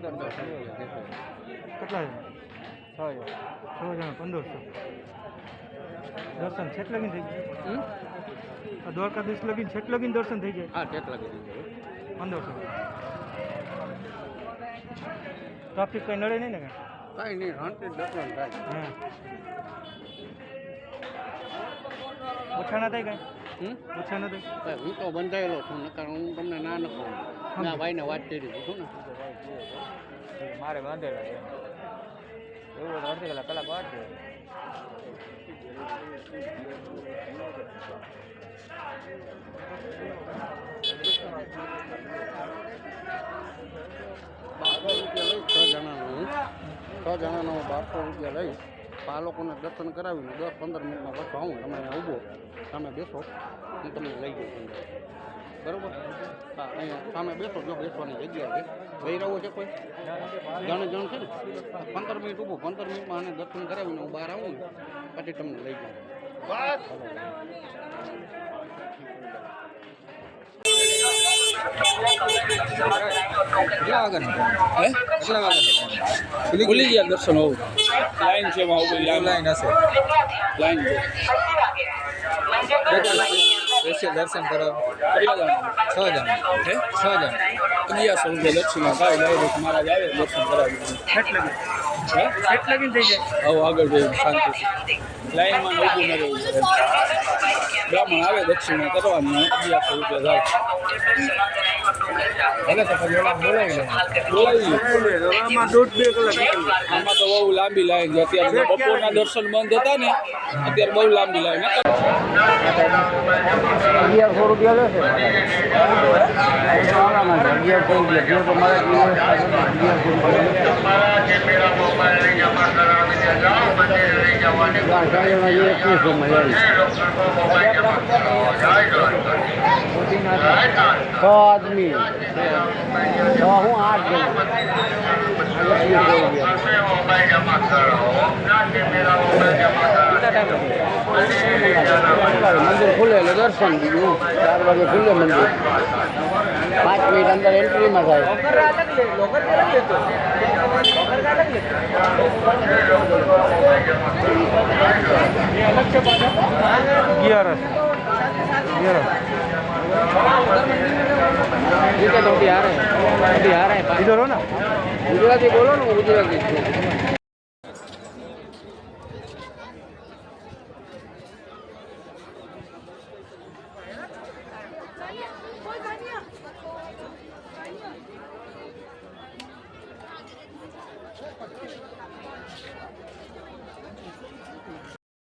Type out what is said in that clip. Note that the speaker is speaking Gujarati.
કેટલા જણા? છ હજાર છ હજાર પંદરસો. દર્શન છેટ લગીન થઈ આ દ્વારકાધીશ લગીન છેટ લગીન દર્શન થઈ જાય હા છેટ લાગી પંદરસો. ટ્રાફિક કંઈ નડે નહીં ને કંઈ? કાંઈ નહીં શાંતિ દર્શન થાય. હા. ઓછા ના થાય કાંઈ? ઓછા ના થાય કાંઈ હું તો બંધાયેલો છું નકર હું તમને ના ન કહું. ના ભાઈને વાત કરી દીધું છું ને. મારે બાંધેલા છે. એવું અડધી કલાક કલાક વાત છે બારસો રૂપિયા લઈશ છ જણાનું છ જણાનો હું બારસો રૂપિયા લઈશ. આ લોકોને દર્શન કરાવીને દસ પંદર મિનિટમાં પાછો આવું તમે અહીંયા ઊભો સામે બેસો હું તમને લઈ જઉં અંદર. બરોબર? હા અહીંયા સામે બેસો જો બેસવાની જગ્યા છે. લઈ રહ્યો છે કોઈ? જાણે જણ છે ને? પંદર મિનિટ ઊભો પંદર મિનિટમાં આને દર્શન કરાવીને હું બહાર આવું ને પછી તમને લઈ જાઉં. કેટલા વાગ્યા હે? કેટલા વાગ્યા ખુલી ગયા દર્શન. હોવું લાઈન છે ઊભી લાઈન હશે. લાઈન છે. સ્પેશિયલ દર્શન જણા? છ જણ. હે? છ જણ. અગિયારસો રૂપિયા દક્ષિણા થાય ડાયરેક્ટ મહારાજ આવે દર્શન કરાવી જાય હવે આગળ જઈએ શાંતિ લાઈનમાં ઊભું ન રહેવું પડે બ્રાહ્મણ આવે દક્ષિણા કરવાની અગિયારસો રૂપિયા થાય તો. આમાં તો બહુ લાંબી લાઈન છે. અત્યારે બપોરના દર્શન બંધ હતા ને અત્યારે બહુ લાંબી લાઈન અગિયારસો રૂપિયા લેશે અગિયારસો રૂપિયા છ આદમી. છ હું આઠ મંદિર ખુલે એટલે દર્શન. બીજું ચાર વાગે ખુલે મંદિર. પાંચ મિનિટ અંદર એન્ટ્રીમાં થાય. અગિયારસ. અગિયારસ. Ini kantong tiara ya? Tiara ya Pak? Di Dorona? Itu lagi bolon, mau kucing lagi